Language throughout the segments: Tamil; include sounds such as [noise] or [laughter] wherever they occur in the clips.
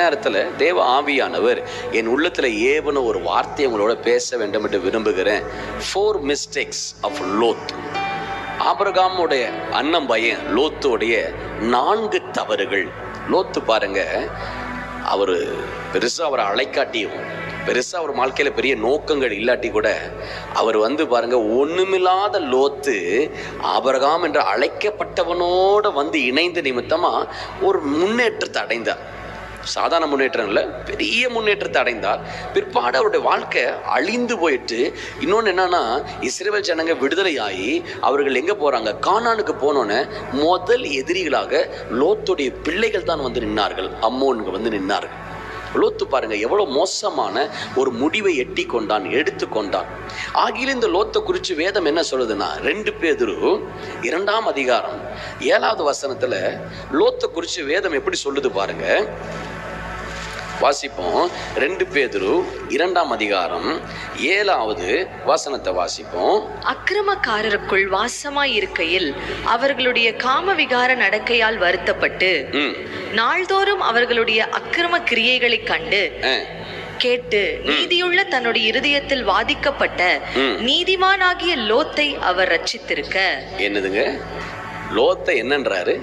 நேரத்தில் தேவ ஆவியானவர் என் உள்ளத்தில் ஏவன ஒரு வார்த்தையை உங்களோட பேச வேண்டும் என்று விரும்புகிறேன். ஃபோர் மிஸ்டேக்ஸ் ஆஃப் லோத் ஆபரகாமுடைய அண்ணன் பையன் லோத்துடைய நான்கு தவறுகள். லோத்து பாருங்க அவர் பெருசாக அவரை அழைக்காட்டியும் பெருசாக அவர் வாழ்க்கையில் பெரிய நோக்கங்கள் இல்லாட்டி கூட அவர் வந்து பாருங்க ஒண்ணுமில்லாத லோத்து ஆபரகாம் என்று அழைக்கப்பட்டவனோட வந்து இணைந்த நிமித்தமா ஒரு முன்னேற்றத்தை அடைந்தார். சாதாரண முன்னேற்றம் இல்லை பெரிய முன்னேற்றத்தை அடைந்தார் பிற்பாடு அவருடைய வாழ்க்கை அழிந்து போயிட்டு இன்னொன்று என்னன்னா இஸ்ரேல் ஜனங்க விடுதலையாகி அவர்கள் எங்கே போகிறாங்க கானானுக்கு போனோன்னே முதல் எதிரிகளாக லோத்துடைய பிள்ளைகள் தான் வந்து நின்னார்கள் அம்மோனுக்கு வந்து நின்னார்கள். லோத்து பாருங்க எவ்வளவு மோசமான ஒரு முடிவை எட்டி கொண்டான் எடுத்து கொண்டான் ஆகிய இந்த லோத்தை குறித்து வேதம் என்ன சொல்லுதுன்னா ரெண்டு பேதுரு இரண்டாம் அதிகாரம் ஏழாவது வசனத்துல லோத்தை குறித்து வேதம் எப்படி சொல்லுது பாருங்க. வாசிப்போம். ரெண்டு பேதுரு இரண்டாம் அதிகாரம் ஏழாவது வசனத்தை வாசிப்போம். அக்கிரமக்காரருக்குள் வாசமாய் இருக்கையில் அவர்களுடைய காமவிகார நடக்கையால் வருத்தப்பட்டு நாள்தோறும் அவர்களுடைய அக்கிரம கிரியைகளைக் கண்டு கேட்டு நீதியுள்ள தன்னுடைய இருதயத்தில் வாதிக்கப்பட்ட. நீதிமானாகிய லோத்தை அவர் ரட்சித்திருக்க என்னதுங்க? லோத்தை என்னன்றாரு?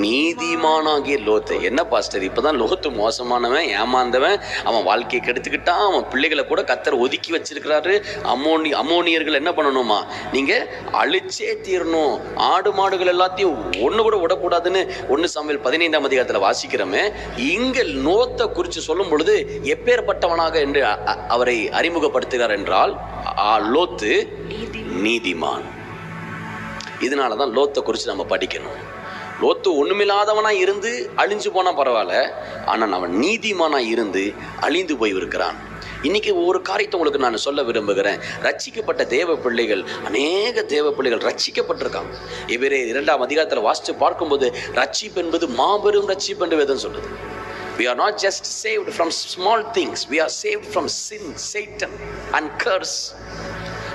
நீதிமானாகிய லோத்தை. என்ன பாஸ்டர் இப்பதான் லோத்து மோசமானவன் ஏமாந்தவன் அவன் வாழ்க்கையை கெடுத்துக்கிட்டான் அவன் பிள்ளைகளை கூட கத்தர் ஒதுக்கி வச்சிருக்கிறாரு. அம்மோனி அம்மோனியர்கள் என்ன பண்ணணுமா? நீங்க அழிச்சே தீரணும். ஆடு மாடுகள் எல்லாத்தையும் ஒண்ணு கூட விடக்கூடாதுன்னு ஒன்னு சமையல் பதினைந்தாம் அதிகாரத்துல வாசிக்கிறோமே. இங்க லோத்தை குறித்து சொல்லும் பொழுது எப்பேற்பட்டவனாக என்று அவரை அறிமுகப்படுத்துகிறார் என்றால் ஆ, லோத்து நீதிமான். இதனால தான் லோத்தை குறித்து நம்ம படிக்கணும். லோத்து ஒண்ணுமில்லாதவனா இருந்து அழிஞ்சு போனா பரவாயில்ல ஆனால் அவன் நீதிமானா இருந்து அழிந்து போய் இருக்கிறான் இன்னைக்கு ஒரு காரியத்தை உங்களுக்கு நான் சொல்ல விரும்புகிறேன். ரட்சிக்கப்பட்ட தேவ பிள்ளைகள் அநேக தேவ பிள்ளைகள் ரட்சிக்கப்பட்டிருக்காங்க. இவரே இரண்டாம் அதிகாரத்தில் வாசித்து பார்க்கும்போது ரட்சிப்பு என்பது மாபெரும் ரட்சிப்பு என்று வேதம் சொல்லுது. We are not just saved from small things we are saved from sin Satan and curse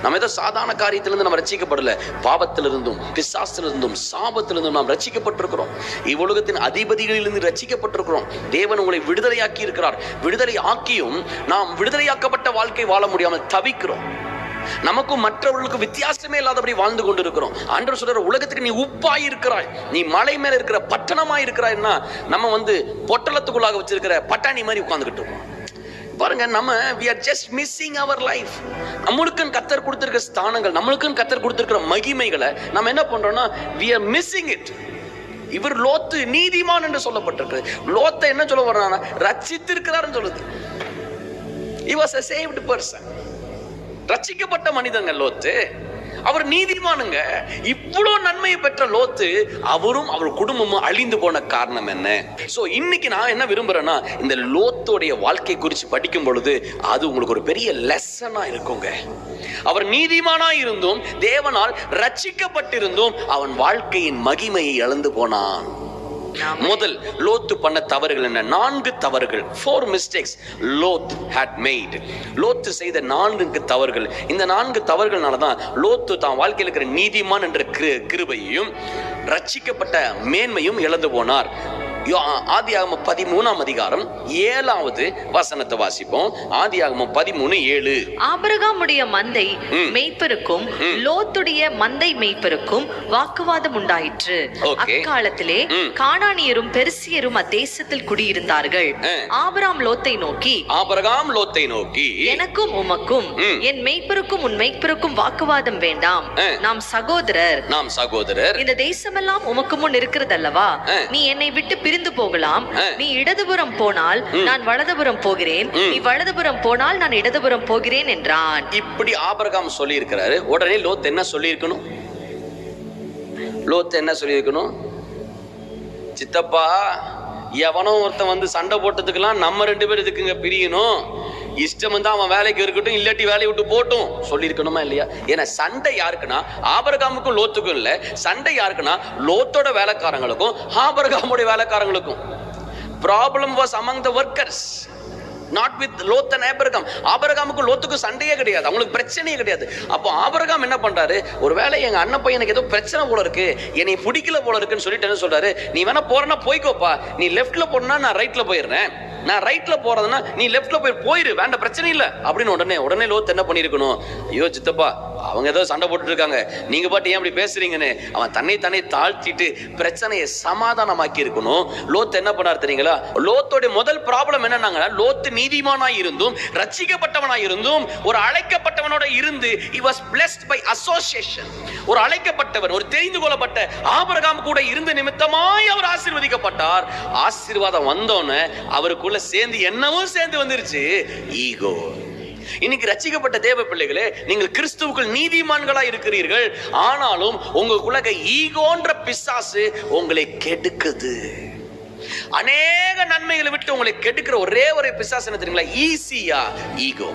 நம்ம ஏதோ சாதாரண காரியத்திலிருந்து நம்ம ரசிக்கப்படல பாவத்திலிருந்தும் பிசாசிலிருந்தும் சாபத்திலிருந்தும் நாம் ரட்சிக்கப்பட்டிருக்கிறோம். இவ்வுலகத்தின் அதிபதிகளிலிருந்து ரசிக்கப்பட்டிருக்கிறோம் தேவன் உங்களை விடுதலையாக்கி இருக்கிறார். விடுதலை ஆக்கியும் நாம் விடுதலையாக்கப்பட்ட வாழ்க்கை வாழ முடியாமல் தவிக்கிறோம். நமக்கும் மற்றவர்களுக்கும் வித்தியாசமே இல்லாதபடி வாழ்ந்து கொண்டிருக்கிறோம். ஆண்டவர் சொல்ற உலகத்துக்கு நீ உப்பாய் இருக்கிறாய். நீ மலை மேல இருக்கிற பட்டணமாய் இருக்கிறாய்னா நம்ம வந்து பொட்டலத்துக்குள்ளாக வச்சிருக்கிற பட்டாணி மாதிரி உட்கார்ந்துகிட்டு இருக்கோம். பாருங்க நம்ம we are just missing our life நம்மளுக்குன்னு கத்தர் கொடுத்திருக்கிற ஸ்தானங்கள் நம்மளுக்குன்னு கத்தர் கொடுத்திருக்கிற மகிமைகளை நம்ம என்ன பண்றோம்னா வி ஆர் மிஸ்ஸிங் இட் இவர் லோத்து நீதிமான் என்று சொல்லப்பட்டிருக்கு. லோத்தை என்ன சொல்ல வர்றானா ரட்சித்திருக்கிறார்னு சொல்லுது. He was a saved person ரட்சிக்கப்பட்ட மனிதங்க லோத்து. அவர் நீதிமானுங்க. இவ்வளோ நன்மையை பெற்ற லோத்து அவரும் அவர் குடும்பமும் அழிந்து போன காரணம் என்ன? ஸோ இன்னைக்கு நான் என்ன விரும்புறேன்னா இந்த லோத்தோடைய வாழ்க்கை குறித்து படிக்கும் பொழுது அது உங்களுக்கு ஒரு பெரிய லெசனா இருக்குங்க. அவர் நீதிமானா இருந்தும் தேவனால் ரட்சிக்கப்பட்டிருந்தும் அவன் வாழ்க்கையின் மகிமையை இழந்து போனான். முதல் லோத்து பண்ண தவறுகள் என்ன? நான்கு தவறுகள். Four mistakes Lot had made. Lot செய்த நான்கு தவறுகள். இந்த நான்கு தவறுகள்னால தான் லோத்து தான் வாழ்க்கையில் இருக்கிற நீதிமான் என்ற கிரு- கிருபையையும் ரட்சிக்கப்பட்ட மேன்மையும் இழந்து போனார். ஆதியாகம பதிமூணாம் அதிகாரம் ஏழாவது வசனத்தை வாசிப்போம் ஆதியாகமம் பதிமூணு ஏழு ஆபிரகாமுடைய மந்தை. மெய்ப்பருக்கும் லோத்துடைய மந்தை மெய்ப்பருக்கும் வாக்குவாதம் உண்டாயிற்று. அக்காலத்திலே ம். கானானியரும் பெருசியரும் அத்தேசத்தில் குடியிருந்தார்கள். ஆபிராம் லோத்தை நோக்கி ஆபரகாம் லோத்தை நோக்கி எனக்கும் உமக்கும். என் மெய்ப்பருக்கும் உன் மெய்ப்பருக்கும் வாக்குவாதம் வேண்டாம். நாம் சகோதரர் நாம் சகோதரர் இந்த தேசமெல்லாம் உமக்கு முன் இருக்கிறதல்லவா. நீ என்னை விட்டு பிரிந்து போகலாம். நீ இடதுபுறம் போனால் நான் வலதுபுறம் போகிறேன். நீ வலதுபுறம் போனால் நான் இடதுபுறம் போகிறேன் என்றான். இப்படி ஆபரகாம் சொல்லி இருக்கிறாரு உடனே லோத் என்ன சொல்லியிருக்கணும்? லோத் என்ன சொல்லியிருக்கணும்? சித்தப்பா எவனோ ஒருத்தன் வந்து சண்டை போட்டதுக்கெல்லாம் நம்ம ரெண்டு பேரும் இதுக்குங்க பிரியணும்? இஷ்டம் வந்து அவன் வேலைக்கு இருக்கட்டும் இல்லாட்டி வேலையை விட்டு போட்டும். சொல்லியிருக்கணுமா இல்லையா? ஏன்னா சண்டை யாருக்குன்னா ஆபரகாமுக்கும் லோத்துக்கும் இல்லை. சண்டை யாருக்குன்னா லோத்தோட வேலைக்காரங்களுக்கும் ஆபரகாமுடைய வேலைக்காரங்களுக்கும். Problem was among the workers not with Lot and Abraham ஆபிரகாமுக்கும் லோத்துக்கும் சண்டையே கிடையாது. அவங்களுக்கு பிரச்சனையே கிடையாது. அப்போ ஆபிரகாம் என்ன பண்றாரு? ஒருவேளை எங்க அண்ணன் பையனுக்கு ஏதோ பிரச்சனை போல இருக்கு. என்னை பிடிக்கல போல இருக்குன்னு சொல்லிட்டு என்ன சொல்றாரு? நீ வேணா போறனா போய்க்கோப்பா. நீ லெஃப்ட்ல போனா நான் ரைட்ல போயிடுறேன். நான் ரைட்ல போறதுன்னா நீ லெஃப்ட்ல போய் போயிரு. வேண்டாம் பிரச்சனை இல்ல. அப்படின்னு உடனே உடனே லோத் என்ன பண்ணிருக்கணும் ஐயோ சித்தப்பா அவங்க ஏதோ சண்டை போட்டுட்டு இருக்காங்க நீங்க பாட்டு ஏன் அப்படி பேசுறீங்கன்னு? அவன் தன்னை தன்னை தாழ்த்திட்டு பிரச்சனையை சமாதானமாக்கி இருக்கணும் லோத் என்ன பண்ணார் தெரியுங்களா? லோத்தோட முதல் ப்ராப்ளம் என்னன்னாங்க? லோத்து நீதிமானாய் இருந்தும் ரட்சிக்கப்பட்டவனாய் இருந்தும் ஒரு அழைக்கப்பட்டவனோட இருந்து he was blessed by association ஒரு அழைக்கப்பட்டவன் ஒரு தெரிந்து கொள்ளப்பட்ட ஆபரகாம் கூட இருந்த நிமித்தமாய் அவர் ஆசீர்வதிக்கப்பட்டார். ஆசீர்வாதம் வந்தோன்னே அவருக்குள்ள சேர்ந்து என்னவும் சேர்ந்து வந்துருச்சு. ஈகோ இன்னைக்கு ரச்சிக்கப்பட்ட தேவ பிள்ளைகளே நீங்கள் கிறிஸ்துவுக்குள் நீதிமான்களா இருக்கிறீர்கள். ஆனாலும் உங்களுக்குள்ள ஈகோன்ற பிசாசு உங்களை கெடுக்குது. அநேக நன்மைகளை விட்டு உங்களை கெடுக்கிற ஒரே ஒரு பிசாசு என்ன தெரியுங்களா? ஈஸியா ஈகோ.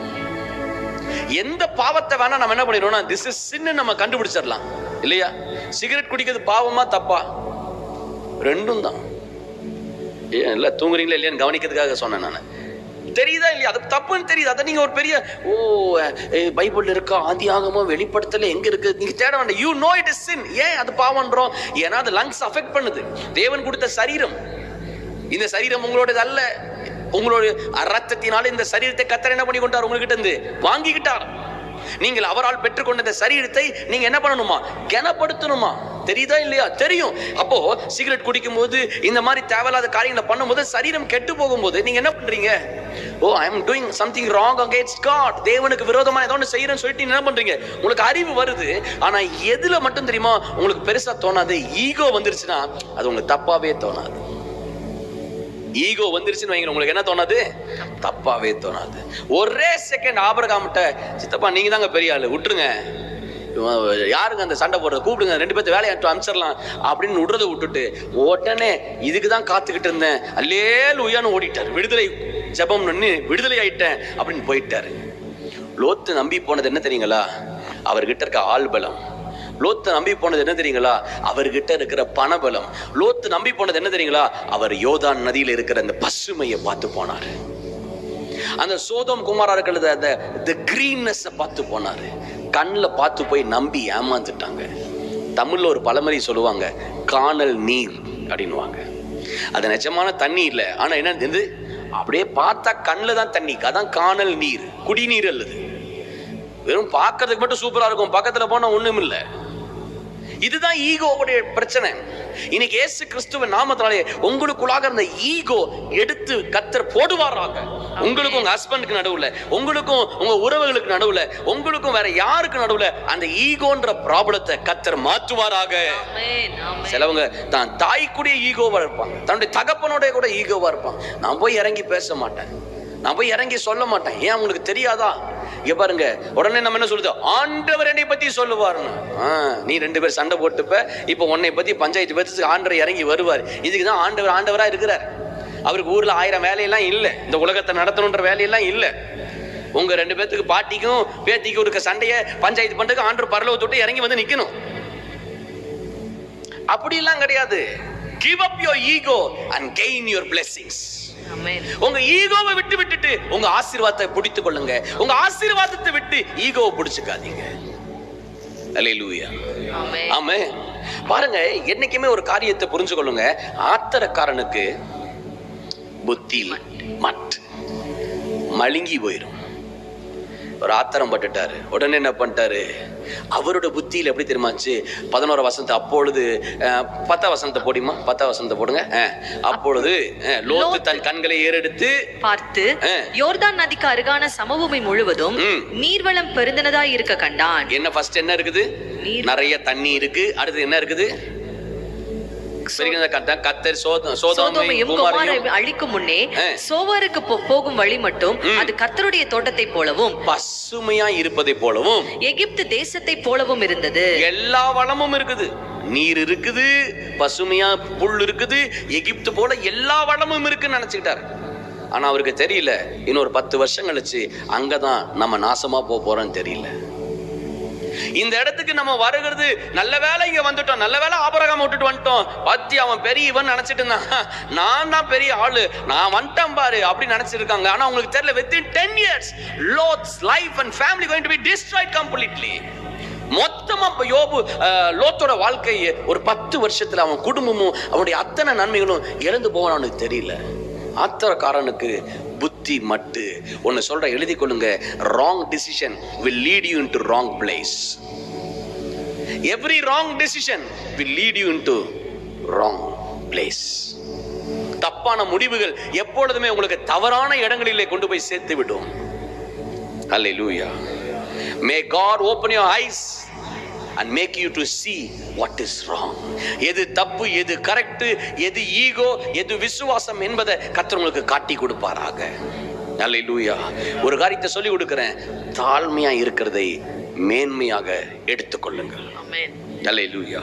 எந்த பாவத்தை வேணா நம்ம என்ன பண்ணிடுவோம்னா திஸ் இஸ் சின்னு நம்ம கண்டுபிடிச்சிடலாம். இல்லையா? சிகரெட் குடிக்கிறது பாவமா தப்பா? ரெண்டும் தான். ஏன் இல்லை தூங்குறீங்களா இல்லையான்னு கவனிக்கிறதுக்காக சொன்னேன் நான். தெரியுதா இல்லையா? அது தப்புன்னு தெரியுது. அதை நீங்கள் ஒரு பெரிய ஓ பைபிள் பைபிள்ல இருக்கா ஆதி ஆகமோ வெளிப்படுத்தல எங்கே இருக்கு? நீங்கள் தேட வேண்டாம். You know it is sin ஏன் அது பாவன்றோம் ஏன்னா அது லங்ஸ் அஃபெக்ட் பண்ணுது. தேவன் கொடுத்த சரீரம். இந்த சரீரம் உங்களோடது அல்ல. உங்களுடைய ரத்தத்தினால இந்த சரீரத்தை கத்தர் என்ன பண்ணி கொண்டார் உங்ககிட்ட இருந்து வாங்கிக்கிட்டார். நீங்கள் அவரால் பெற்றுக்கொண்ட இந்த சரீரத்தை நீங்க என்ன பண்ணணுமா? கனப்படுத்தணுமா? தெரியுதா இல்லையா? தெரியும். அப்போ சிகரெட் குடிக்கும்போது இந்த மாதிரி தேவையில்லாத காரியங்களை பண்ணும்போது சரீரம் கெட்டு போகும்போது நீங்க என்ன பண்றீங்க? ஓ I am doing something wrong against God தேவனுக்கு விரோதமான ஏதோ ஒன்று செய்யறேன்னு சொல்லிட்டு என்ன பண்றீங்க? உங்களுக்கு அறிவு வருது ஆனா எதுல மட்டும் தெரியுமா? உங்களுக்கு பெருசா தோணாது. ஈகோ வந்துருச்சுன்னா அது உங்களுக்கு தப்பாவே தோணாது. ஈகோ வந்துருச்சுன்னு வைங்க உங்களுக்கு என்ன தோணாது? தப்பாவே தோணாது. ஒரே செகண்ட் ஆபரகாமிட்ட சித்தப்பா நீங்க தாங்க பெரிய ஆளு விட்டுருங்க. யாருங்க அந்த சண்டை போடுறது? கூப்பிடுங்க ரெண்டு பேர்த்து வேலையை அனுப்பிச்சிடலாம் அப்படின்னு விடுறத விட்டுட்டு உடனே இதுக்கு தான் காத்துக்கிட்டு இருந்தேன். அல்லேல் உயான்னு ஓடிட்டார். விடுதலை ஜெபம் நின்று விடுதலை ஆயிட்டேன் அப்படின்னு போயிட்டாரு. லோத்து நம்பி போனது என்ன தெரியுங்களா? அவர்கிட்ட இருக்க ஆள் பலம் லோத்து நம்பி போனது என்ன தெரியுங்களா? அவர்கிட்ட இருக்கிற பணபலம். லோத்து நம்பி போனது என்ன தெரியுங்களா? அவர் யோதான் நதியில் இருக்கிற அந்த பசுமையை பார்த்து போனாரு. அந்த சோதம் குமாரா இருக்கிறது அந்த த கிரீன்னஸ் பார்த்து போனாரு. கண்ணில் பார்த்து போய் நம்பி ஏமாந்துட்டாங்க. தமிழில் ஒரு பழமொழி சொல்லுவாங்க காணல் நீர் அப்படின்னுவாங்க. அது நிஜமான தண்ணி இல்லை. ஆனால் என்ன இது அப்படியே பார்த்தா கண்ணில் தான் தண்ணி. அதான் காணல் நீர். குடிநீர் அல்லது. வெறும் பார்க்கறதுக்கு மட்டும் சூப்பராக இருக்கும். பக்கத்தில் போனால் ஒன்றும் இல்லை இதுதான் ஈகோவுடைய பிரச்சனை. இன்னைக்கு இயேசு கிறிஸ்துவ நாமத்தினாலே உங்களுக்குள்ளாக இருந்த ஈகோ எடுத்து கத்தர் போடுவாராக. உங்களுக்கும் உங்க ஹஸ்பண்டுக்கு நடுவுல உங்களுக்கும் உங்க உறவுகளுக்கு நடுவுல உங்களுக்கும் வேற யாருக்கு நடுவுல அந்த ஈகோன்ற ப்ராப்ளத்தை கத்தர் மாற்றுவாராக. சிலவங்க தான் தாய்க்குடைய ஈகோவா இருப்பாங்க. தன்னுடைய தகப்பனுடைய கூட ஈகோவா இருப்பாங்க. நான் போய் இறங்கி பேச மாட்டேன். நான் போய் இறங்கி சொல்ல மாட்டேன். ஏன் உங்களுக்கு தெரியாதா? இங்க பாருங்க. உடனே நம்ம என்ன சொல்லுது? ஆண்டவர் என்னை பத்தி சொல்லுவாருன்னு ஆ, நீ ரெண்டு பேர் சண்டை போட்டுப்ப இப்போ உன்னை பத்தி பஞ்சாயத்து பத்தி ஆண்டவர் இறங்கி வருவார். இதுக்கு தான் ஆண்டவர் ஆண்டவரா இருக்கிறார். அவருக்கு ஊர்ல ஆயிரம் வேலையெல்லாம் இல்லை. இந்த உலகத்தை நடத்தணுன்ற வேலையெல்லாம் இல்லை. உங்க ரெண்டு பேத்துக்கு பாட்டிக்கும் பேத்திக்கும் இருக்க சண்டையை பஞ்சாயத்து பண்றதுக்கு ஆண்டவர் பரலவத்தை தொட்டு இறங்கி வந்து நிக்கணும். அப்படிலாம் கிடையாது. Give up your ego and gain your blessings உங்க ஈகோவை விட்டு விட்டுட்டு உங்க ஆசீர்வாதத்தை பிடித்துக் கொள்ளுங்க. உங்க ஆசீர்வாதத்தை விட்டு ஈகோவை பிடிச்சுக்காதீங்க. ஆமே பாருங்க என்னைக்குமே ஒரு காரியத்தை புரிஞ்சு கொள்ளுங்க. ஆத்திரக்காரனுக்கு புத்தி மட். மழுங்கி போயிடும் ஒரு ஆத்திரம் பட்டுட்டாரு. உடனே என்ன பண்ணிட்டாரு? அவரோட புத்தியில் எப்படி தெரியுமாச்சு பதினோரு வசனத்தை அப்பொழுது அஹ், பத்தா வசனத்தை போடிமா பத்தா வசனத்தை போடுங்க அப்பொழுது லோத்து தன் கண்களை ஏறெடுத்து பார்த்து. யோர்தான் நதிக்கு அருகான சமபூமி முழுவதும். நீர்வளம் பெருந்தனதாய் இருக்க கண்டான் என்ன ஃபர்ஸ்ட் என்ன இருக்குது. நிறைய தண்ணி இருக்கு அடுத்து என்ன இருக்குது சரிங்க, கத்த- கத்தர் சோதம் சோதோமையும் குமாரையும் அழிக்கும் முன்னே. சோவாருக்கு போகும் வழி மட்டும். அது கர்த்தருடைய தோட்டத்தை போலவும் பசுமையா இருப்பதை போலவும் எகிப்து தேசத்தை போலவும் இருந்தது எல்லா வளமும் இருக்குது நீர் இருக்குது பசுமையா புல் இருக்குது எகிப்து போல எல்லா வளமும் இருக்குன்னு நினைச்சுக்கிட்டாரு ஆனா அவருக்கு தெரியல இன்னொரு பத்து வருஷம் கழிச்சு அங்கதான் நம்ம நாசமா போறோம்னு தெரியல இந்த இடத்துக்கு நம்ம வருகிறது நல்ல வேலை இங்க வந்துட்டோம் நல்ல வேலை ஆபரகம் விட்டுட்டு வந்துட்டோம். பத்தி அவன் பெரிய இவன் நினைச்சிட்டு இருந்தான். [laughs] நான் தான் பெரிய ஆளு. நான் வந்துட்டேன் பாரு அப்படி நினைச்சிருக்காங்க. ஆனா உங்களுக்கு தெரியல within ten years Lot's life and family going to be destroyed completely மொத்தமா யோபு லோத்தோட வாழ்க்கையை ஒரு பத்து வருஷத்துல அவன் குடும்பமும் அவனுடைய அத்தனை நன்மைகளும் இழந்து போவான்னு தெரியல. ஆத்திரக்காரனுக்கு புத்தி மட்டு ஒன்று சொல்கிற எழுதி கொள்ளுங்க wrong decision will lead you into wrong place every wrong decision will lead you into wrong place தப்பான முடிவுகள் எப்பொழுதுமே உங்களுக்கு தவறான இடங்களிலே கொண்டு போய் சேர்த்து விடும் hallelujah may God open your eyes and make you to see what is wrong. எது தப்பு எது கரெக்ட் எது ஈகோ எது விசுவாசம் என்பதை கர்த்தர் உங்களுக்கு காட்டி கொடுப்பாராக. Hallelujah. ஒரு காரியத்தை சொல்லி கொடுக்கிறேன். தாழ்மையா இருக்கிறதை மேன்மையாக எடுத்துக்கொள்ளுங்கள் ஆமென் அல்லேலூயா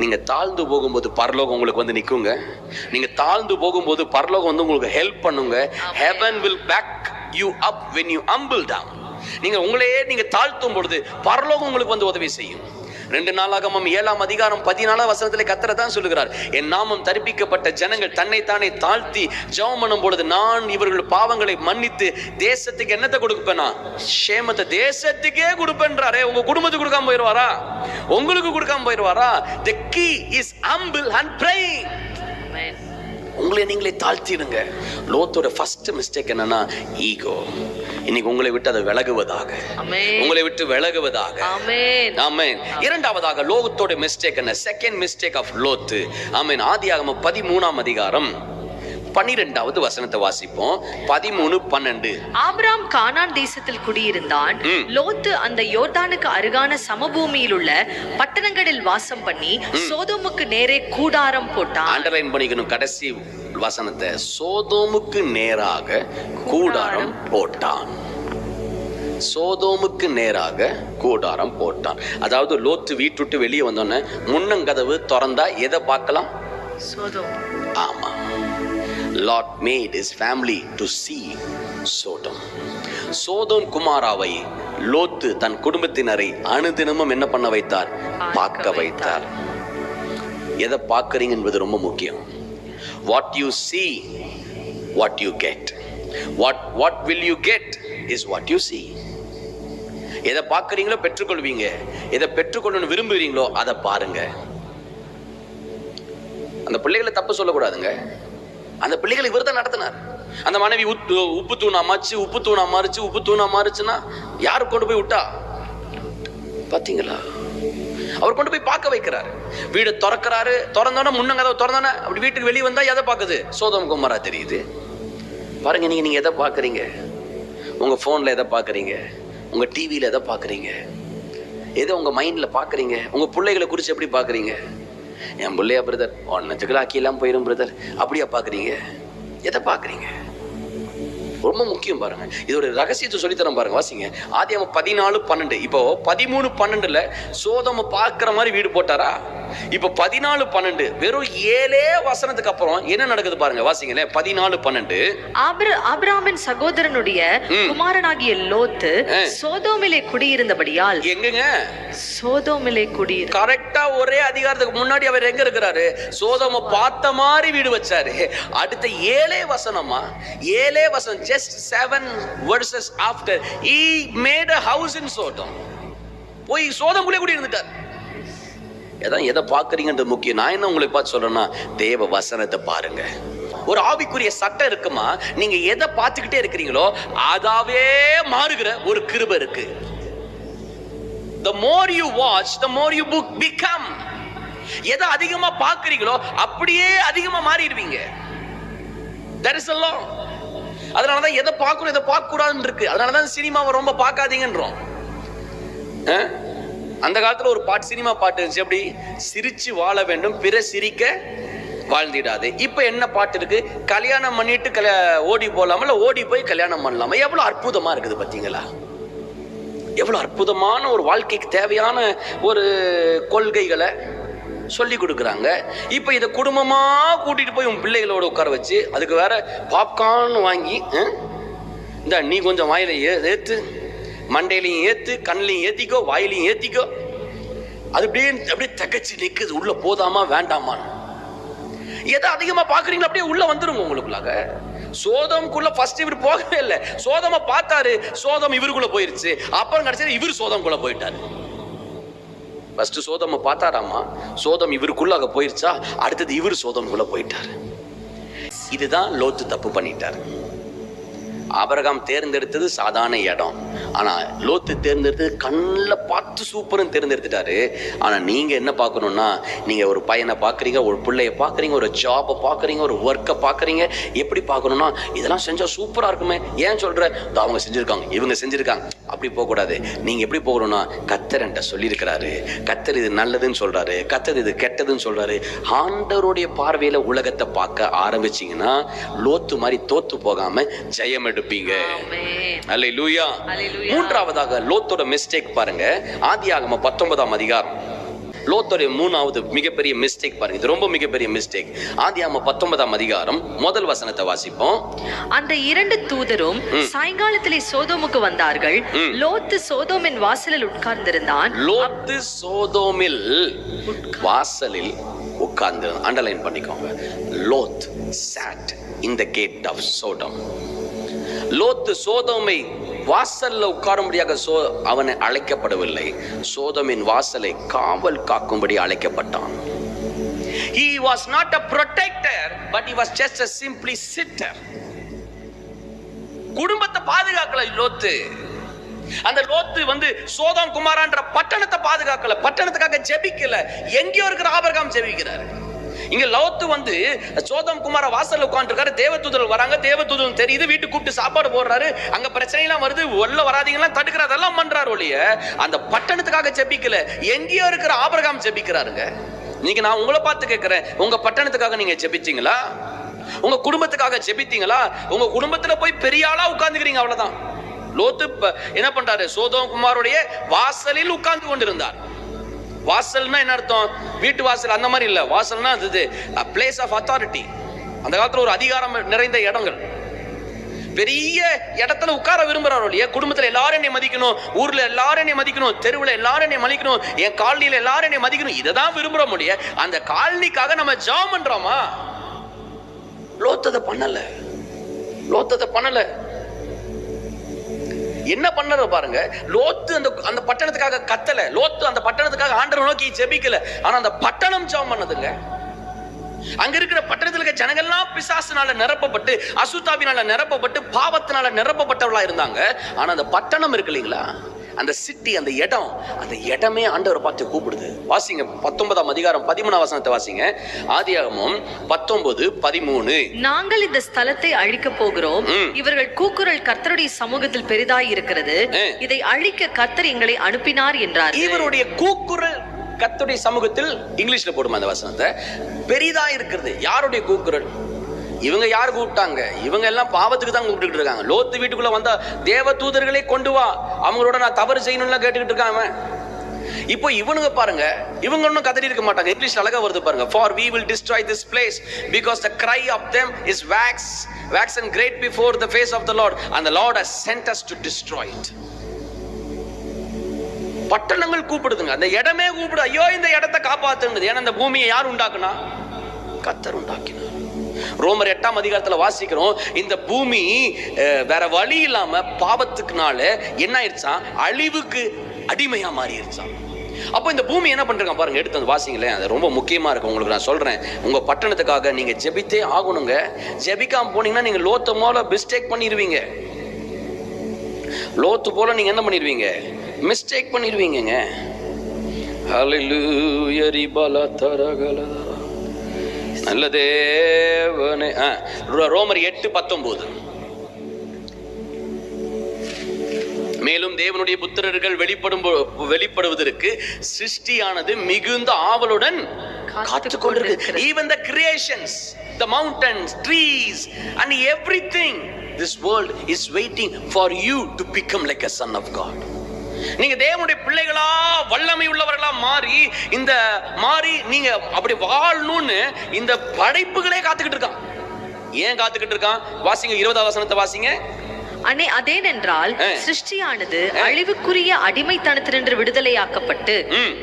நீங்க தாழ்ந்து போகும்போது பரலோகம் உங்களுக்கு வந்து நிக்குங்க. நீங்க தாழ்ந்து போகும்போது பரலோகம் வந்து உங்களுக்கு ஹெல்ப் பண்ணுங்க. Heaven will back you up when you humble down. நீங்க உங்களையே நீங்க தாழ்த்தும் பொழுது பரலோகம் உங்களுக்கு வந்து உதவி செய்யும். ரெண்டு நாளாகமம் ஏழாம் அதிகாரம் பதினாலாம் வசனத்திலே கத்தரை தான் சொல்லுகிறார் என் நாமம் தரிப்பிக்கப்பட்ட ஜனங்கள் தன்னைத்தானே தாழ்த்தி ஜெபம் பண்ணும் பொழுது நான் இவர்கள் பாவங்களை மன்னித்து தேசத்துக்கு என்னத்தை கொடுப்பேனா? சேமத்தை தேசத்துக்கே கொடுப்பேன்றாரே உங்க குடும்பத்துக்கு கொடுக்காம போயிடுவாரா உங்களுக்கு கொடுக்காம போயிடுவாரா key is humble and praying. Amen உங்களை நீங்களே தாழ்த்திடுங்க. லோத்தோட ஃபர்ஸ்ட் மிஸ்டேக் என்னன்னா ஈகோ இன்னைக்கு உங்களை விட்டு அதை விலகுவதாக. உங்களை விட்டு விலகுவதாக. ஆமென். இரண்டாவதாக லோகத்தோட மிஸ்டேக் என்ன? Second mistake of Lot. Amen. ஆதியாகமம் பதிமூணாம் அதிகாரம். பன்னிரெண்டாவது வசனத்தை வாசிப்போம். பதிமூணு பன்னெண்டு. ஆபிராம் கானான் தேசத்தில் குடியிருந்தான். லோத்து அந்த யோர்தானுக்கு அருகான சமபூமியில் உள்ள பட்டணங்களில் வாசம் பண்ணி சோதோமுக்கு நேரே கூடாரம் போட்டான். அண்டர்லைன் பண்ணிக்கணும் கடைசி வசனத்தை சோதோமுக்கு நேராக கூடாரம் போட்டான். சோதோமுக்கு நேராக கூடாரம் போட்டான். அதாவது லோத்து வீட்டுட்டு வெளியே வந்தோடனே முன்னங்கதவு திறந்தா எதை பார்க்கலாம்? சோதோம். ஆமா. Lot made his family to see Sodom Sodom குமாராவை லோத்து தன் குடும்பத்தினரை அனுதினமும் என்ன பண்ண வைத்தார்? பார்க்க வைத்தார். எதை பார்க்கறீங்க என்பது ரொம்ப முக்கியம். What you see what you get what what will you get is what you see. எதை பார்க்கறீங்களோ பெற்றுக்கொள்வீங்க. எதை பெற்றுக்கொள்ளணும்னு விரும்புகிறீங்களோ அதை பாருங்க. அந்த பிள்ளைகளை தப்பு சொல்லக்கூடாதுங்க. அந்த பிள்ளைகளை இவர் தான் நடத்தினார். அந்த மனைவி உப்பு தூணா மாச்சு உப்பு தூணா மாறிச்சு உப்பு தூணா மாறிச்சுன்னா யார் கொண்டு போய் விட்டா? பாத்தீங்களா? அவர் கொண்டு போய் பார்க்க வைக்கிறார். வீடு திறக்கிறாரு. திறந்தோன்னே முன்னங்கதவை திறந்தோன்னே அப்படி வீட்டுக்கு வெளியே வந்தா எதை பார்க்குது? சோதம் குமாரா தெரியுது. பாருங்க நீங்க நீங்க எதை பார்க்குறீங்க? உங்க ஃபோனில் எதை பார்க்குறீங்க? உங்க டிவியில எதை பார்க்குறீங்க? எதை உங்க மைண்ட்ல பார்க்குறீங்க? உங்க பிள்ளைகளை குறித்து எப்படி பார்க்குறீங்க? என் பிள்ளையா பிரதர் ஒன்னத்துக்குள்ள எல்லாம் போயிடும் பிரதர் அப்படியா பார்க்குறீங்க எதை பார்க்குறீங்க ரொம்ப முக்கியம் பாருங்க. இதோட ரகசியத்தை சொல்லித்தரேன் பாருங்க வாசிங்க. ஆதியாம பதினாலு பன்னெண்டு. இப்போ பதிமூணு பன்னெண்டுல சோதம பார்க்குற மாதிரி வீடு போட்டாரா? இப்போ பதினாலு பன்னெண்டு வெறும் ஏழே வசனத்துக்கு அப்புறம் என்ன நடக்குது பாருங்க வாசிங்களேன். பதினாலு பன்னெண்டு. ஆபிர ஆபிராமின் சகோதரனுடைய. குமாரனாகிய லோத்து. சோதோமிலே குடியிருந்தபடியால் எங்கங்க? சோதோமிலே குடியிரு கரெக்டா ஒரே அதிகாரத்துக்கு முன்னாடி அவர் எங்க இருக்கிறாரு? சோதம பார்த்த மாதிரி வீடு வச்சாரு. அடுத்த ஏழே வசனமா? ஏழே வசனம் just seven verses after he made a house in Sodom போய் சோதமுக்குள்ளே கூடி இருந்துட்டார் எதான் எதை பார்க்குறீங்கன்றது முக்கியம். நான் என்ன உங்களை பார்த்து சொல்றேன்னா தேவ வசனத்தை பாருங்க. ஒரு ஆவிக்குரிய சட்டம் இருக்குமா? நீங்க எதை பார்த்துக்கிட்டே இருக்கிறீங்களோ அதாவே மாறுகிற ஒரு கிருப இருக்கு. The more you watch the more you book become. எதை அதிகமா பாக்குறீங்களோ அப்படியே அதிகமா மாறிடுவீங்க. There is a law. அதனால தான் எதை பார்க்கணும் எதை பார்க்க கூடாதுன்னு இருக்கு. அதனால தான் சினிமாவை ரொம்ப பார்க்காதீங்கன்றோம். அஹ்? அந்த காலத்தில் ஒரு பாட்டு சினிமா பாட்டு இருந்துச்சு. அப்படி சிரித்து வாழ வேண்டும் பிற சிரிக்க வாழ்ந்திடாது. இப்போ என்ன பாட்டு இருக்கு? கல்யாணம் பண்ணிட்டு கல்யா ஓடி போலாமல ஓடி போய் கல்யாணம் பண்ணலாமா? எவ்வளோ அற்புதமாக இருக்குது பார்த்தீங்களா எவ்வளோ அற்புதமான ஒரு வாழ்க்கைக்கு தேவையான ஒரு கொள்கைகளை சொல்லி கொடுக்குறாங்க. இப்போ இதை குடும்பமாக கூட்டிகிட்டு போய் உன் பிள்ளைகளோட உட்கார வச்சு அதுக்கு வேற பாப்கார்ன் வாங்கி இந்த நீ கொஞ்சம் வாயில ஏ- மண்டையிலையும் ஏத்து கண்ணிலையும் ஏத்திக்கோ வாயிலையும் ஏத்திக்கோ. அது அப்படியே அப்படியே தகச்சு நிற்குது உள்ள போதாமா வேண்டாமான்னு. எதை அதிகமா பார்க்குறீங்களோ அப்படியே உள்ள வந்துருங்க உங்களுக்குள்ளாக. சோதம்குள்ள ஃபர்ஸ்ட் இவர் போகவே இல்லை. சோதம பார்த்தாரு. சோதம் இவருக்குள்ள போயிருச்சு. அப்புறம் கடைசியில் இவர் சோதம்குள்ள போயிட்டாரு. ஃபர்ஸ்ட் சோதம பார்த்தாராமா? சோதம் இவருக்குள்ளாக போயிருச்சா? அடுத்தது இவர் சோதம்குள்ள போயிட்டாரு. இதுதான் லோத்து தப்பு பண்ணிட்டாரு. ஆபரகாம் தேர்ந்தெடுத்தது சாதாரண இடம். ஆனால் லோத்து தேர்ந்தெடுத்தது கண்ணில் பார்த்து சூப்பர்னு தேர்ந்தெடுத்துட்டாரு. ஆனால் நீங்கள் என்ன பார்க்கணுன்னா நீங்கள் ஒரு பையனை பார்க்குறீங்க ஒரு பிள்ளைய பார்க்குறீங்க ஒரு ஜாபை பார்க்குறீங்க ஒரு ஒர்க்கை பார்க்குறீங்க. எப்படி பார்க்கணுன்னா இதெல்லாம் செஞ்சால் சூப்பராக இருக்குமே. ஏன் சொல்கிற அவங்க செஞ்சுருக்காங்க இவங்க செஞ்சுருக்காங்க. அப்படி போகக்கூடாது. நீங்க எப்படி போகணும்னா கத்தரன்ட்ட சொல்லியிருக்கிறாரு. கத்தர் இது நல்லதுன்னு சொல்றாரு. கத்தர் இது கெட்டதுன்னு சொல்றாரு. ஆண்டவருடைய பார்வையில உலகத்தை பார்க்க ஆரம்பிச்சீங்கன்னா லோத்து மாதிரி தோத்து போகாம ஜெயம் எடுப்பீங்க. அல்லேலூயா அல்லேலூயா. மூன்றாவதாக லோத்தோட மிஸ்டேக் பாருங்க. ஆதியாகம பத்தொன்பதாம் அதிகாரம். லோத்தோடைய மூணாவது மிகப்பெரிய மிஸ்டேக் பாருங்க. இது ரொம்ப மிகப்பெரிய மிஸ்டேக் ஆதியாகம பத்தொன்பதாம் அதிகாரம் முதல் வசனத்தை வாசிப்போம். அந்த இரண்டு தூதரும் சாயங்காலத்திலே சோதோமுக்கு வந்தார்கள். லோத்து சோதோமின் வாசலில் உட்கார்ந்திருந்தான். லோத்து சோதோமில் வாசலில் உட்கார்ந்து அண்டர்லைன் பண்ணிக்கோங்க. Lot sat in the gate of Sodom Lot சோதோமை வாசல்ல உட்காரும்படியாக சோ அவனை அழைக்கப்படவில்லை. சோதமின் வாசலை காவல் காக்கும்படி அழைக்கப்பட்டான். He was not a protector, but he was just a simply sitter. குடும்பத்தை பாதுகாக்கல லோத்து. அந்த லோத்து வந்து சோதம் குமாரான்ற பட்டணத்தை பாதுகாக்கல. பட்டணத்துக்காக ஜெபிக்கல. எங்கேயோ இருக்கிற ஆபரகாம் ஜெபிக்கிறாரு. இங்க லோத்து வந்து சோதம் குமார வாசல் உட்காந்துருக்காரு தேவதூதல் வராங்க. தேவதூதர்கள் தெரியுது. வீட்டுக்கு கூப்பிட்டு சாப்பாடு போடுறாரு. அங்க பிரச்சனைலாம் வருது. உள்ள வராதிங்கலாம் தடுக்கிறார் அதெல்லாம் பண்றாரு ஒழிய. அந்த பட்டணத்துக்காக ஜெபிக்கல. எங்கேயோ இருக்கிற ஆபரகாம் ஜெபிக்கிறாருங்க. நீங்க நான் உங்களை பார்த்து கேட்கிறேன் உங்க பட்டணத்துக்காக நீங்க ஜெபிச்சீங்களா? உங்க குடும்பத்துக்காக ஜெபித்தீங்களா? உங்க குடும்பத்துல போய் பெரிய ஆளா உட்கார்ந்துக்கிறீங்க அவ்வளவுதான். லோத்து என்ன பண்றாரு? சோதோம் குமாருடைய வாசலில் உட்கார்ந்து கொண்டிருந்தார். வாசல்னா என்ன அர்த்தம்? வீட்டு வாசல் அந்த மாதிரி இல்லை. வாசல்னா அது பிளேஸ் ஆஃப் அத்தாரிட்டி அந்த காலத்தில் ஒரு அதிகாரம் நிறைந்த இடங்கள். பெரிய இடத்துல உட்கார விரும்புறாரோ இல்லையா? குடும்பத்தில் எல்லாரும் என்னை மதிக்கணும் ஊர்ல எல்லாரும் என்னை மதிக்கணும் தெருவில் எல்லாரும் என்னை மதிக்கணும் என் காலனியில் எல்லாரும் என்னை மதிக்கணும். இதை தான் விரும்புற முடிய அந்த காலனிக்காக நம்ம ஜாம் பண்றோமா? லோத்ததை பண்ணல. லோத்ததை பண்ணலை. என்ன பண்ணுற பாருங்க. லோத்து அந்த அந்த பட்டணத்துக்காக கத்தல. லோத்து அந்த பட்டணத்துக்காக ஆண்டவர் நோக்கி ஜெபிக்கல. ஆனா அந்த பட்டணம் ஜெபம் பண்ணதுங்க. அங்க இருக்கிற பட்டணத்துல இருக்க ஜனங்கள்லாம் பிசாசுனால நிரப்பப்பட்டு அசுத்தாவினால நிரப்பப்பட்டு பாவத்தினால நிரப்பப்பட்டவளா இருந்தாங்க. ஆனா அந்த பட்டணம் இருக்கு இல்லைங்களா? அந்த சிட்டி அந்த இடம் அந்த இடமே ஆண்டவரை பார்த்து கூப்பிடுது. வாசிங்க பத்தொன்பதாம் அதிகாரம் பதிமூணாம் வசனத்தை வாசிங்க. ஆதியாகமும் பத்தொன்பது பதிமூணு. நாங்கள் இந்த ஸ்தலத்தை அழிக்க போகிறோம். இவர்கள் கூக்குரல் கர்த்தருடைய சமூகத்தில் பெரிதாய் இருக்கிறது. இதை அழிக்க கர்த்தர் எங்களை அனுப்பினார் என்றார். இவருடைய கூக்குரல் கர்த்தருடைய சமூகத்தில் இங்கிலீஷ்ல போடுமா அந்த வசனத்தை? பெரிதா இருக்கிறது. யாருடைய கூக்குரல்? இவங்க யார் கூப்பிட்டாங்க? இவங்க எல்லாம் பாவத்துக்கு தான் கூப்பிட்டுக்கிட்டு இருக்காங்க. லோத்து வீட்டுக்குள்ள வந்தா தேவ தூதர்களை கொண்டு வா. அவங்களோட நான் தவறு செய்யணும்லாம் கேட்டுக்கிட்டு இருக்கான் அவன். இப்போ இவனுங்க பாருங்க இவங்க ஒன்றும் கதறி இருக்க மாட்டாங்க. இங்கிலீஷ் அழகா வருது பாருங்க. For we will destroy this place because the cry of them is waxed waxed and great before the face of the Lord அந்த Lord has sent us to destroy it பட்டணங்கள் கூப்பிடுதுங்க. அந்த இடமே கூப்பிடு. ஐயோ இந்த இடத்தை காப்பாத்துனது ஏன்னா இந்த பூமியை யார் உண்டாக்குனா? கத்தர் உண்டாக்கினா ரோமர் எட்டாம் அதிகாரத்தில் வாசிக்கிறோம் இந்த பூமி வேற வழி இல்லாம பாவத்துக்குனால என்ன ஆயிடுச்சான் அழிவுக்கு அடிமையா மாறிடுச்சான் அப்போ இந்த பூமி என்ன பண்றாங்க பாருங்க எடுத்து வந்து வாசிங்களேன் அது ரொம்ப முக்கியமா இருக்கு உங்களுக்கு நான் சொல்றேன். உங்க பட்டணத்துக்காக நீங்க ஜெபித்தே ஆகணுங்க. ஜெபிக்காம போனீங்கன்னா நீங்க லோத்த மூல மிஸ்டேக் பண்ணிடுவீங்க லோத்து போல நீங்க என்ன பண்ணிடுவீங்க மிஸ்டேக் பண்ணிடுவீங்கங்க அலிலு எரிபல தரகலதா நல்ல தேவனே. ரோமர் எட்டு பத்தொன்பது மேலும் தேவனுடைய புத்திரர்கள் வெளிப்படும் வெளிப்படுவதற்கு சிருஷ்டியானது மிகுந்த ஆவலுடன் காத்துக் கொண்டிருக்கு even the creations the mountains trees and everything this world is waiting for you to become like a son of God நீங்க தேவனுடைய பிள்ளைகளா வல்லமை உள்ளவர்களா மாறி இந்த மாறி நீங்க அப்படி வாழணும்னு இந்த படைப்புகளே காத்துக்கிட்டு இருக்கான். ஏன் காத்துக்கிட்டு இருக்கான்? வாசிங்க இருபதாவது வசனத்தை வாசிங்க. அனே அதேனென்றால். சிருஷ்டியானது அழிவுக்குரிய அடிமைத்தனத்தினின்று விடுதலையாக்கப்பட்டு.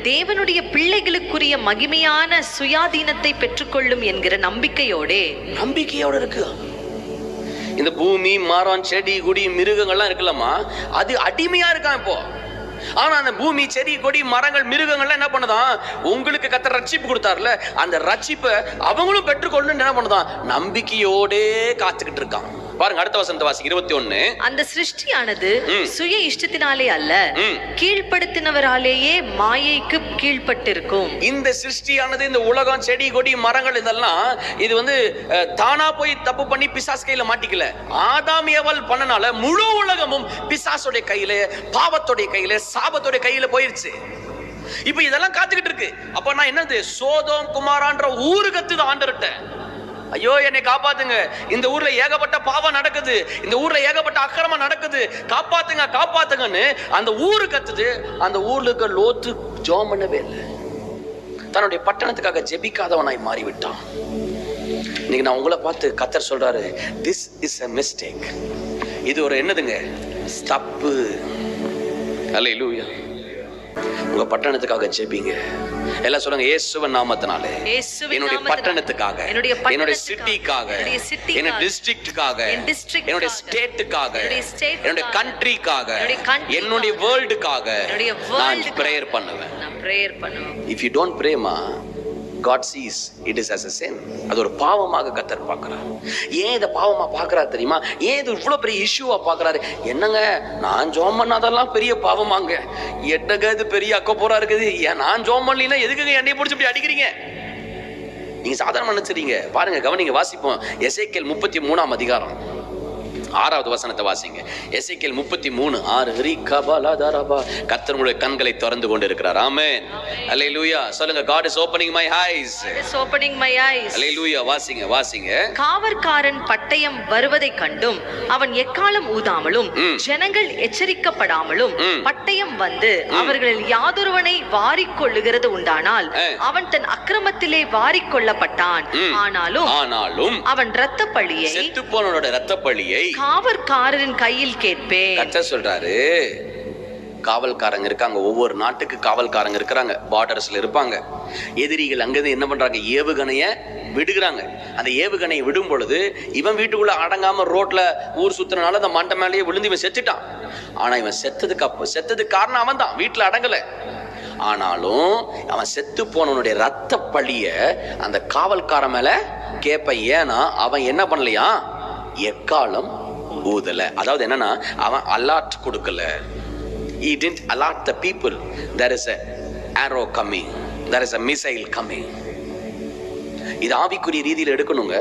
தேவனுடைய பிள்ளைகளுக்குரிய மகிமையான சுயாதீனத்தை பெற்றுக்கொள்ளும் என்கிற நம்பிக்கையோடே. நம்பிக்கையோட இருக்கு. இந்த பூமி மரம் செடி கொடி மிருகங்கள்லாம் இருக்குல்லம்மா. அது அடிமையா இருக்கான் இப்போ. ஆனா அந்த பூமி செடி கொடி மரங்கள் மிருகங்கள்லாம் என்ன பண்ணுதான்? உங்களுக்கு கத்த ரட்சிப்பு கொடுத்தாருல அந்த ரட்சிப்பை அவங்களும் பெற்றுக்கொள்ளணும்னு என்ன பண்ணுதான்? நம்பிக்கையோடே காத்துக்கிட்டு இருக்கான். பாருங்க அடுத்த வசந்த வாசி இருபத்தி ஒண்ணு அந்த சிருஷ்டியானது. சுய இஷ்டத்தினாலே அல்ல. கீழ்ப்படுத்தினவராலேயே மாயைக்கு கீழ்ப்பட்டிருக்கும். இந்த சிருஷ்டியானது இந்த உலகம் செடி கொடி மரங்கள் இதெல்லாம் இது வந்து தானா போய் தப்பு பண்ணி பிசாஸ் கையில மாட்டிக்கல. ஆதாம் ஏவாள் பண்ணனால முழு உலகமும் பிசாசுடைய கையில பாவத்துடைய கையில சாபத்துடைய கையில போயிருச்சு. இப்ப இதெல்லாம் காத்துக்கிட்டு இருக்கு. அப்ப நான் என்னது? சோதோம் குமாரான்ற ஊரு கத்துது ஆண்டர்கிட்ட ஐயோ என்னை காப்பாத்துங்க. இந்த ஊர்ல ஏகப்பட்ட பாவம் நடக்குது. இந்த ஊர்ல ஏகப்பட்ட அக்கிரமம் நடக்குது. காப்பாத்துங்க காப்பாத்துங்கன்னு அந்த ஊரு கத்துது. அந்த ஊர்ல இருக்க லோத்து ஜோம் பண்ணவே இல்லை. தன்னுடைய பட்டணத்துக்காக ஜெபிக்காதவனாய் மாறிவிட்டான். இன்னைக்கு நான் உங்களை பார்த்து கத்தர் சொல்றாரு திஸ் இஸ் a மிஸ்டேக் இது ஒரு என்னதுங்க? தப்பு. அல்லேலூயா உங்க பட்டணத்துக்காக ஜெபிங்க. எல்லாம் சொல்லுங்க இயேசுவின் நாமத்தினாலே என்னுடைய பட்டணத்துக்காக என்னுடைய சிட்டிக்காக என்னுடைய டிஸ்ட்ரிக்ட்டுக்காக என்னுடைய ஸ்டேட்டுக்காக என்னுடைய கண்ட்ரிக்காக என்னுடைய வேர்ல்டுக்காக நான். பிரேயர் பண்ணுவேன் பிரேயர் பண்ணுவேன் if you don't pray God sees it is as a sin அது ஒரு பாவமாக கத்தர் பார்க்கிறார். ஏன் இதை பாவமாக பார்க்குறாரு தெரியுமா? ஏன் இது இவ்வளோ பெரிய இஷ்யூவாக பார்க்குறாரு? என்னங்க நான் ஜோம் பண்ணாதெல்லாம் பெரிய பாவமாங்க. என்னங்க இது பெரிய அக்கப்போரா இருக்குது? ஏன் நான் ஜோம் பண்ணலாம் எதுக்குங்க என்னைய பிடிச்சி இப்படி அடிக்கிறீங்க? நீங்க சாதாரண நினைச்சிருங்க பாருங்க கவனிங்க வாசிப்போம். எசேக்கியல் முப்பத்தி மூணாம் அதிகாரம். ஆறாவது வசனத்தை வாசிங்க. எசேக்கியல் முப்பத்தி மூணு ஆறு ஹரி கபலதரபா கர்த்தர் உங்களுடைய கண்களை திறந்து கொண்டு இருக்கிறார் ஆமென். அல்லேலூயா சொல்லுங்க God is opening my eyes opening my eyes அல்லேலூயா வாசிங்க வாசிங்க. காவற்காரன் பட்டயம் வருவதைக் கண்டும் அவன் எக்காலம் ஊதாமலும். ஜனங்கள் எச்சரிக்கப்படாமலும். பட்டயம் வந்து அவர்களில் யாதொருவனை வாரிக் கொள்ளுகிறது உண்டானால். அவன் தன் அக்கிரமத்திலே வாரிக் கொள்ளப்பட்டான். ஆனாலும் ஆனாலும் அவன் இரத்த பழியை செத்து போனவனோட ரத்த பழியை காவற்காரரின் கையில் கேட்பேன். கர்த்தர் சொல்றாரு காவல்காரங்க இருக்காங்க. ஒவ்வொரு நாட்டுக்கு காவல்காரங்க இருக்கிறாங்க. பார்டர்ஸ்ல இருப்பாங்க. எதிரிகள் அங்கிருந்து என்ன பண்றாங்க? ஏவுகணைய விடுகிறாங்க. அந்த ஏவுகணையை விடும் பொழுது இவன் வீட்டுக்குள்ள அடங்காம ரோட்ல ஊர் சுத்தினால அந்த மண்டை மேலேயே விழுந்து இவன் செத்துட்டான். ஆனா இவன் செத்ததுக்கு அப்போ செத்ததுக்கு காரணம் அவன் தான். வீட்டுல அடங்கல. ஆனாலும் அவன் செத்து போனவனுடைய ரத்த பழிய அந்த காவல்காரன் மேல கேட்பேன். ஏன்னா அவன் என்ன பண்ணலையா எக்காலம் ஊதல அதாவது என்னன்னா அவன் அலாட் கொடுக்கல he didn't alert the people there is a arrow coming there is a missile coming இது ஆவிக்குரிய ரீதியில் எடுக்கணுங்க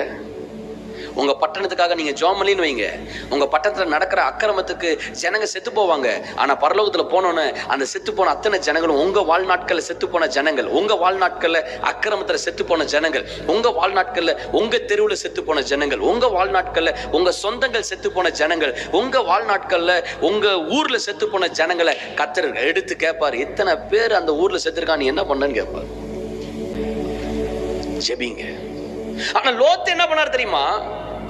உங்க பட்டணத்துக்காக நீங்க ஜோமலின்னு வைங்க. உங்க பட்டணத்துல நடக்கிற அக்கிரமத்துக்கு ஜனங்க செத்து போவாங்க. ஆனா பரலோகத்துல போனோன்னு அந்த செத்து போன அத்தனை ஜனங்களும் உங்க வாழ்நாட்கள்ல செத்து போன ஜனங்கள் உங்க வாழ்நாட்கள்ல அக்கிரமத்துல செத்து போன ஜனங்கள் உங்க வாழ்நாட்கள்ல உங்க தெருவுல செத்து போன ஜனங்கள் உங்க வாழ்நாட்கள்ல உங்க சொந்தங்கள் செத்து போன ஜனங்கள் உங்க வாழ்நாட்கள்ல உங்க ஊர்ல செத்து போன ஜனங்களை கத்தர் எடுத்து கேட்பாரு இத்தனை பேர் அந்த ஊர்ல செத்துருக்கான்னு நீ என்ன பண்ணன்னு கேட்பாரு ஜெபிங்க. ஆனா லோத்து என்ன பண்ணார் தெரியுமா?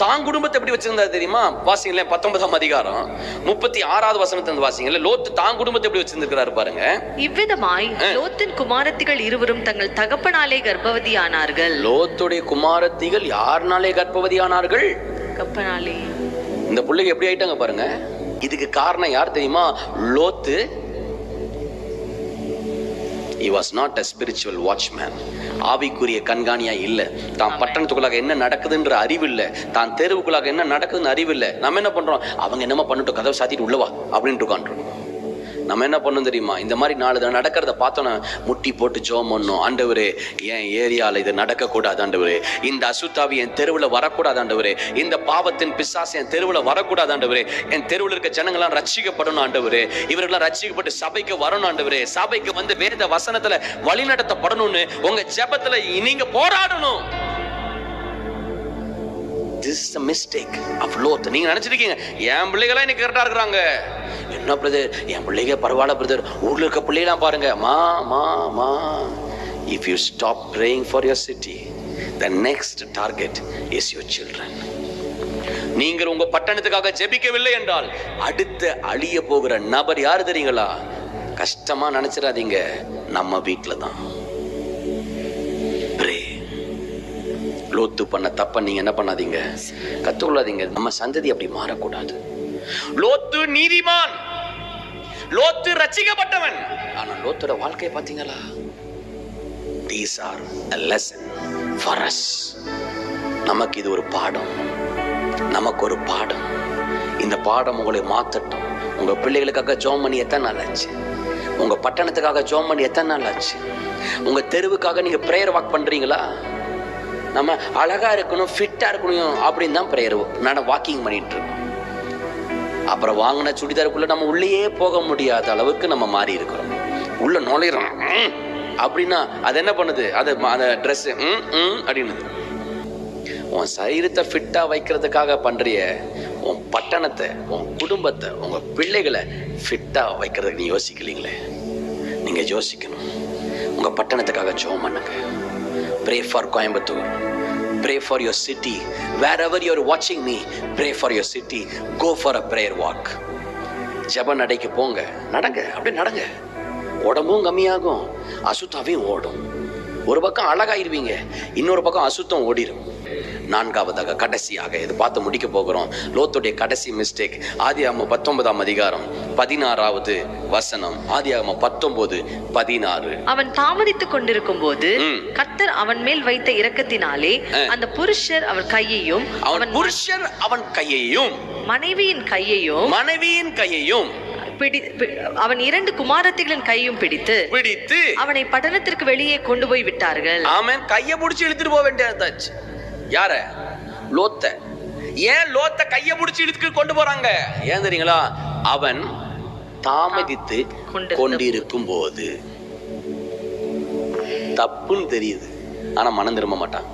தான் குடும்பத்தை எப்படி வச்சிருந்தாரு தெரியுமா? வாசிங்களேன் பத்தொன்பதாம் அதிகாரம் முப்பத்தி ஆறாவது வசனத்தை வந்து வாசிங்களேன் லோத்து தான் குடும்பத்தை எப்படி வச்சிருந்திருக்கிறாரு பாருங்க. இவ்விதமாய் லோத்தின் குமாரத்திகள் இருவரும் தங்கள் தகப்பனாலே கர்ப்பவதியானார்கள். லோத்துடைய குமாரத்திகள் யாருனாலே கர்ப்பவதியானார்கள்? கப்பனாலே இந்த பிள்ளைங்க எப்படி ஆயிட்டாங்க பாருங்க. இதுக்கு காரணம் யார் தெரியுமா? லோத்து. He was not a spiritual watchman. ஆவிக்குரிய கண்காணியா இல்ல. தான் பட்டணத்துக்குள்ளாக என்ன நடக்குதுன்ற அறிவு இல்ல தான் தெருவுக்குள்ளாக என்ன நடக்குதுன்னு அறிவு இல்ல நம்ம என்ன பண்றோம்? அவங்க என்னமோ பண்ணட்டும் கதவை சாத்திட்டு உள்ளவா அப்படின்ட்டு உட்காந்துருக்கோம் நம்ம என்ன பண்ணணும் தெரியுமா? இந்த மாதிரி நாலு தடவை நடக்கிறத பார்த்தோன்னா முட்டி போட்டு ஜோம் பண்ணும். ஆண்டவரே என் ஏரியாவில் இது நடக்கக்கூடாது ஆண்டவரே. இந்த அசுத்தாவி என் தெருவில் வரக்கூடாது ஆண்டவரே. இந்த பாவத்தின் பிசாசு என் தெருவில் வரக்கூடாது ஆண்டவரே. என் தெருவில் இருக்க ஜனங்களாம் ரட்சிக்கப்படணும் ஆண்டவரே. இவர்களாம் ரட்சிக்கப்பட்டு சபைக்கு வரணும் ஆண்டவரே. சபைக்கு வந்து வேத வசனத்தில் வழிநடத்தப்படணும்னு உங்க ஜெபத்தில் நீங்க போராடணும். This is a mistake of Lot. நீங்க நினைச்சிருக்கீங்க என் பிள்ளைகளாம் இன்னைக்கு கரெக்டாக இருக்கிறாங்க. என்ன பிரதர் என் பிள்ளைங்க பரவாயில்ல பிரதர் ஊரில் இருக்க பிள்ளைலாம் பாருங்க. மா மா மா. If you stop praying for your city the next target is your children நீங்கள் உங்க பட்டணத்துக்காக ஜெபிக்கவில்லை என்றால் அடுத்த அழிய போகிற நபர் யாரு தெரியுங்களா? கஷ்டமா நினைச்சிடாதீங்க. நம்ம வீட்டில் தான் லோத்து பண்ண தப்ப நீங்க என்ன பண்ணாதீங்க? கத்துக்கொள்ளாதீங்க. நம்ம சந்ததி அப்படி மாறக்கூடாது. லோத்து நீதிமான் லோத்து ரட்சிக்கப்பட்டவன் ஆனா லோத்தோட வாழ்க்கையை பாத்தீங்களா these are a for us நமக்கு இது ஒரு பாடம். நமக்கு ஒரு பாடம். இந்த பாடம் உங்களை மாத்தட்டும். உங்க பிள்ளைகளுக்காக ஜோம் பண்ணி எத்தனை நாள் ஆச்சு? உங்க பட்டணத்துக்காக ஜோம் பண்ணி எத்தனை நாள் ஆச்சு? உங்க தெருவுக்காக நீங்க ப்ரேயர் வாக் பண்றீங்களா? நம்ம அழகா இருக்கணும் ஃபிட்டா இருக்கணும் அப்படின்னு தான் ப்ரேயர் நான் வாக்கிங் பண்ணிட்டு இருக்கோம். அப்புறம் வாங்கின சுடிதாருக்குள்ள நம்ம உள்ளேயே போக முடியாத அளவுக்கு நம்ம மாறி இருக்கிறோம். உள்ள நுழையிறோம். ம், அப்படின்னா அது என்ன பண்ணுது? அது ம- அந்த ட்ரெஸ் ம் ம் அப்படின்னு உன் சரீரத்தை ஃபிட்டாக வைக்கிறதுக்காக பண்ணுறிய உன் பட்டணத்தை உன் குடும்பத்தை உங்கள் பிள்ளைகளை ஃபிட்டாக வைக்கிறதுக்கு நீ யோசிக்கலீங்களே? நீங்கள் யோசிக்கணும். உங்கள் பட்டணத்துக்காக ஜோம் பண்ணுங்க. Pray for Coimbatore pray for your city wherever you're வாட்சிங் me pray for your city go for a prayer walk ஜெப நடைக்கு போங்க. நடங்க. அப்படியே நடங்க. உடம்பும் கம்மியாகும். அசுத்தாவையும் ஓடும். ஒரு பக்கம் அழகாயிருவீங்க. இன்னொரு பக்கம் அசுத்தம் ஓடிடும் நான்காவதாக கடைசியாக இது பார்த்து முடிக்க போகிறோம். லோத்துடைய கடைசி மிஸ்டேக் ஆதியாகம பத்தொன்பதாம் அதிகாரம் பதினாறாவது வசனம். ஆதியாகம பத்தொன்பது பதினாறு. அவன் தாமதித்துக் கொண்டிருக்கும் போது ம். கர்த்தர் அவன் மேல் வைத்த இரக்கத்தினாலே அந்த புருஷர் அவர் கையையும் அவன் புருஷர் அவன் கையையும் மனைவியின் கையையும் மனைவியின் கையையும் பிடி அவன் இரண்டு குமாரத்திகளின் கையும் பிடித்து பிடித்து அவனை பட்டணத்திற்கு வெளியே கொண்டு போய் விட்டார்கள். அவன் கையை பிடிச்சி இழுத்துட்டு போக வேண்டியதாச்சு யார? லோத்த. ஏன் லோத்த கையை பிடிச்சி இழுத்துட்டு கொண்டு போறாங்க? ஏன் தெரியுங்களா? அவன் தாமதித்து கொண்டிருக்கும் போது தப்புன்னு தெரியுது. ஆனா மனம் திரும்ப மாட்டான்.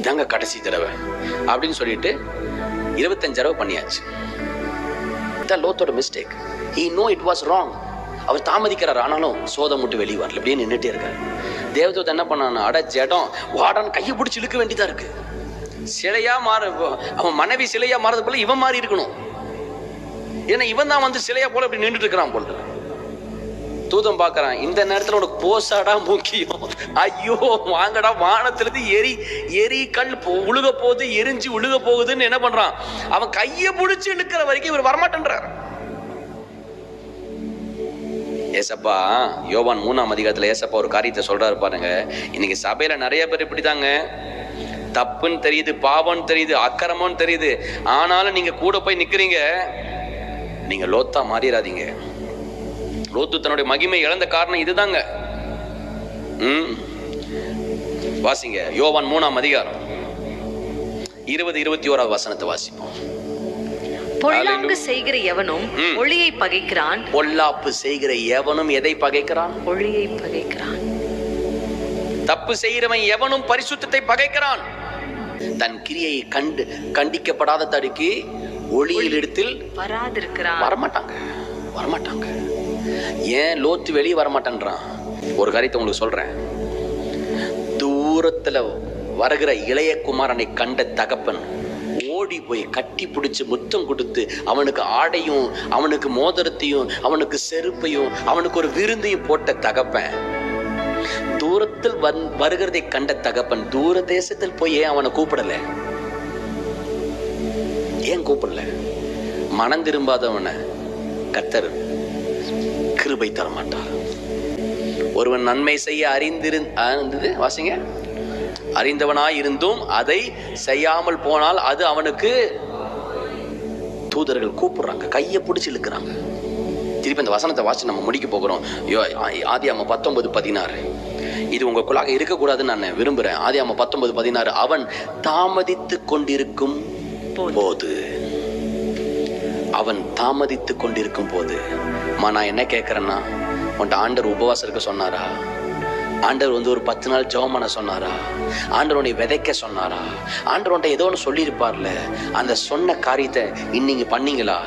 இதாங்க கடைசி தடவை அப்படின்னு சொல்லிட்டு இருபத்தஞ்சு தடவை பண்ணியாச்சு. இதான் லோத்தோட mistake he know it was wrong அவர் தாமதிக்கிறார் ஆனாலும் சோதம் விட்டு வெளியே வரல. இப்படியே நின்றுட்டே இருக்காரு. தேவதூத் என்ன பண்ணான்? அட ஜடம் வாடான்னு கையை பிடிச்சி இழுக்க வேண்டியதா இருக்கு. சிலையா மாற அவன் மனைவி சிலையா மாறது போல இவன் மாறி இருக்கணும். ஏன்னா இவன் தான் வந்து சிலையா போல இப்படி நின்றுட்டு இருக்கிறான் போல. தூதம் பார்க்குறான் இந்த நேரத்துல உனக்கு போசாடா முக்கியம். ஐயோ வாங்கடா வானத்துலேருந்து எரி எரி கல் போ- உழுக போகுது எரிஞ்சு உழுக போகுதுன்னு என்ன பண்றான்? அவன் கையை பிடிச்சி இழுக்கிற வரைக்கும் இவர் வரமாட்டேன்றார். ஏசப்பா யோவான் மூணாம் அதிகாரத்தில் ஏசப்பா ஒரு காரியத்தை சொல்கிறாரு பாருங்க. இன்னைக்கு சபையில் நிறைய பேர் இப்படிதாங்க. தப்புன்னு தெரியுது பாவம்னு தெரியுது அக்கிரமம்னு தெரியுது. ஆனாலும் நீங்கள் கூட போய் நிற்கிறீங்க நீங்கள் லோத்தா மாறிடாதீங்க லோத்து தன்னுடைய மகிமை இழந்த காரணம் இதுதாங்க. ம்? வாசிங்க யோவான் மூணாம் அதிகாரம். இருபது இருபத்தி ஓராவது வசனத்தை வாசிப்போம். பொல்லாங்கு செய்கிற எவனும். ஒளியை பகைக்கிறான். பொல்லாப்பு செய்கிற எவனும் எதை பகைக்கிறான்? ஒளியை பகைக்கிறான். தப்பு செய்கிறவன் எவனும் பரிசுத்தத்தை பகைக்கிறான்? தன் கிரியை கண்டு கண்டிக்கப்படாத தடுக்கி ஒளியில் இடத்தில் வராதிருக்கிறான். வரமாட்டாங்க. வரமாட்டாங்க. ஏன் லோத்து வெளியே வரமாட்டேன்றான்? ஒரு காரியத்தை உங்களுக்கு சொல்றேன். தூரத்துல வருகிற இளைய குமாரனை கண்ட தகப்பன் ஓடி போய் கட்டி பிடிச்சி முத்தம் கொடுத்து அவனுக்கு ஆடையும் அவனுக்கு மோதிரத்தையும் அவனுக்கு செருப்பையும் அவனுக்கு ஒரு விருந்தையும் போட்ட தகப்பன். தூரத்தில் வந் வருகிறதை கண்ட தகப்பன் தூர தேசத்தில் போய் ஏன் அவனை கூப்பிடல? ஏன் கூப்பிடல? மனம் திரும்பாதவனை கத்தர் கிருபை தர மாட்டார் ஒருவன் நன்மை செய்ய அறிந்திரு அறிந்தது வாசிங்க. அறிந்தவனாய் இருந்தும் அதை செய்யாமல் போனால் அது அவனுக்கு தூதர்கள் கூப்பிடுறாங்க கையை பிடிச்சி இழுக்கிறாங்க. திருப்பி இந்த வசனத்தை வாசி நம்ம முடிக்க போகிறோம். யோ ஆதியாம பத்தொன்பது பதினாறு. இது உங்களுக்குள்ளாக இருக்கக்கூடாதுன்னு நான் விரும்புகிறேன் ஆதியாம பத்தொன்பது பதினாறு அவன் தாமதித்து கொண்டிருக்கும் போது. அவன் தாமதித்து கொண்டிருக்கும் போது. அம்மா நான் என்ன கேட்குறேன்னா உன்ட்ட ஆண்டர் உபவாசம் இருக்க சொன்னாரா? ஆண்டவர் வந்து ஒரு பத்து நாள் ஜெபம் பண்ண சொன்னாரா? ஆண்டவர் உன்னை விதைக்க சொன்னாரா? ஆண்டவர் உன்ட்ட ஏதோ ஒன்று சொல்லியிருப்பார்ல. அந்த சொன்ன காரியத்தை இன்னைக்கு பண்ணீங்களா?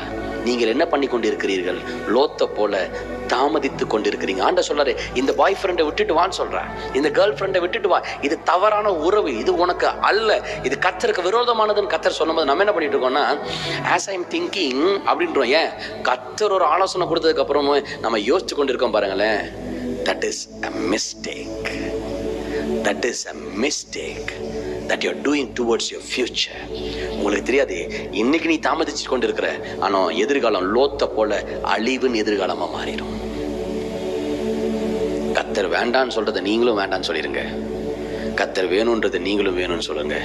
நீங்கள் என்ன பண்ணி கொண்டிருக்கிறீர்கள்? லோத்தை போல தாமதித்து கொண்டிருக்கிறீங்க. ஆண்ட சொல்றாரு இந்த பாய் ஃப்ரெண்டை விட்டுட்டு வான்னு சொல்றேன். இந்த கேர்ள் ஃப்ரெண்டை விட்டுட்டு வா. இது தவறான உறவு. இது உனக்கு அல்ல. இது கத்தருக்கு விரோதமானதுன்னு கத்தர் சொல்லும்போது நம்ம என்ன பண்ணிட்டு இருக்கோம்னா ஆஸ் ஐம் திங்கிங் அப்படின்றோம். ஏன்? கத்தர் ஒரு ஆலோசனை கொடுத்ததுக்கு அப்புறமும் நம்ம யோசிச்சு கொண்டிருக்கோம் பாருங்களேன். That is a mistake that is a mistake that you're doing towards your future உங்களுக்கு தெரியாது இன்னைக்கு நீ தாமதிச்சு கொண்டு இருக்கிற ஆனால் எதிர்காலம் லோத்த போல அழிவுன்னு எதிர்காலமாக மாறிடும். கத்தர் வேண்டான்னு சொல்றதை நீங்களும் வேண்டான்னு சொல்லிடுங்க கத்தர் வேணுன்றதை நீங்களும் வேணும்னு சொல்லுங்க.